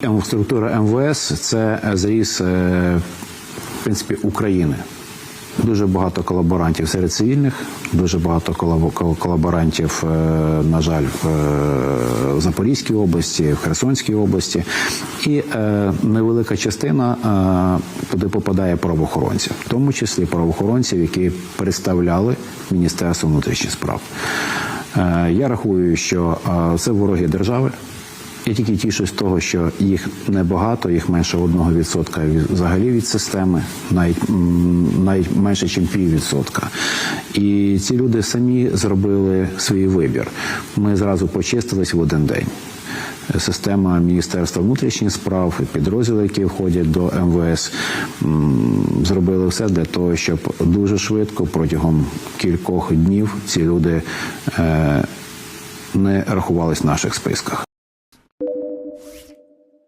Структура МВС це зріз е, в принципі України. Дуже багато колаборантів серед цивільних, дуже багато колаборантів, е, на жаль, в е, Запорізькій області, в Херсонській області, і невелика частина туди попадає правоохоронців, в тому числі правоохоронців, які представляли Міністерство внутрішніх справ. Я рахую, що це вороги держави. Я тільки тішусь того, що їх небагато, їх менше 1% від- взагалі від системи, навіть, навіть менше, ніж піввідсотка. І ці люди самі зробили свій вибір. Ми зразу почистились в один день. Система Міністерства внутрішніх справ, і підрозділи, які входять до МВС, зробили все для того, щоб дуже швидко протягом кількох днів ці люди е, не рахувались в наших списках.